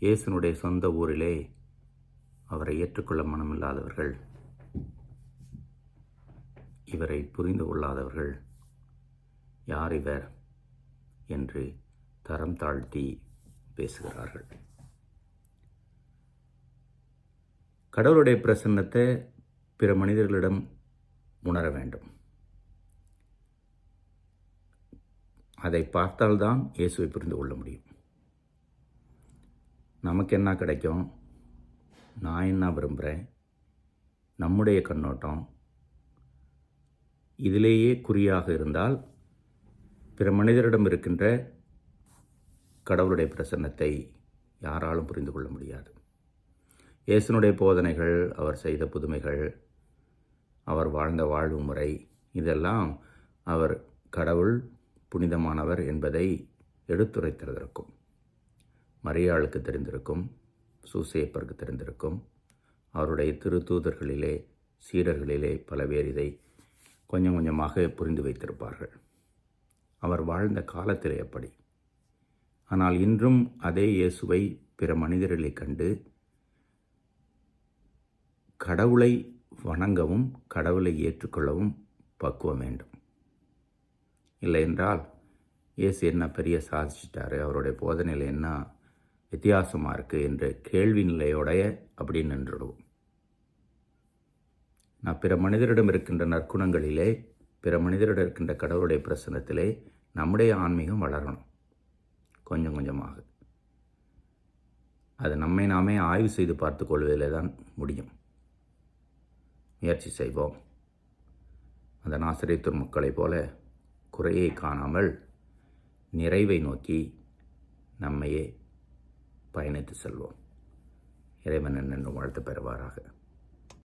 இயேசுனுடைய சொந்த ஊரிலே அவரை ஏற்றுக்கொள்ள மனமில்லாதவர்கள் இவரை புரிந்து கொள்ளாதவர்கள் யார் இவர் என்று தரம் தாழ்த்தி பேசுகிறார்கள். கடவுளுடைய பிரசன்னத்தை பிற மனிதர்களிடம் உணர வேண்டும். அதை பார்த்தால்தான் இயேசுவை புரிந்து கொள்ள முடியும். நமக்கு என்ன கிடைக்கும்? நான் என்ன விரும்புகிறேன் நம்முடைய கண்ணோட்டம். இதிலேயே குறியாக இருந்தால் பிற மனிதரிடம் இருக்கின்ற கடவுளுடைய பிரசன்னத்தை யாராலும் புரிந்து கொள்ள முடியாது. இயேசுனுடைய போதனைகள் அவர் செய்த புதுமைகள் அவர் வாழ்ந்த வாழ்வு முறை இதெல்லாம் அவர் கடவுள் புனிதமானவர் என்பதை எடுத்துரைத்திருந்திருக்கும் மரியாளுக்கு தெரிந்திருக்கும் சூசேப்பருக்கு தெரிந்திருக்கும். அவருடைய திருத்தூதர்களிலே சீடர்களிலே பல பேர் இதை கொஞ்சம் கொஞ்சமாக புரிந்து வைத்திருப்பார்கள். அவர் வாழ்ந்த காலத்தில் எப்படி? ஆனால் இன்றும் அதே இயேசுவை பிற மனிதர்களை கண்டு கடவுளை வணங்கவும் கடவுளை ஏற்றுக்கொள்ளவும் பக்குவம் வேண்டும். இல்லை என்றால் இயேசு என்ன பெரிய சாதிச்சிட்டாரு? அவருடைய போதனையில் என்ன? வித்தியாசமாக இருக்குது என்ற கேள்வி நிலையோடைய அப்படி நின்றுடுவோம். நான் பிற மனிதரிடம் இருக்கின்ற நற்குணங்களிலே பிற மனிதரிடம் இருக்கின்ற கடவுளுடைய பிரசனத்திலே நம்முடைய ஆன்மீகம் வளரணும். கொஞ்சம் கொஞ்சமாக. அது நம்மை நாமே ஆய்வு செய்து பார்த்து கொள்வதிலே தான் முடியும். முயற்சி செய்வோம். அந்த நாசிரியத்தூர் மக்களைப் போல குறையை காணாமல் நிறைவை நோக்கி நம்மையே பயணித்து செல்வோம். இறைவன் என்று வாழ்த்து பெறுவாராக.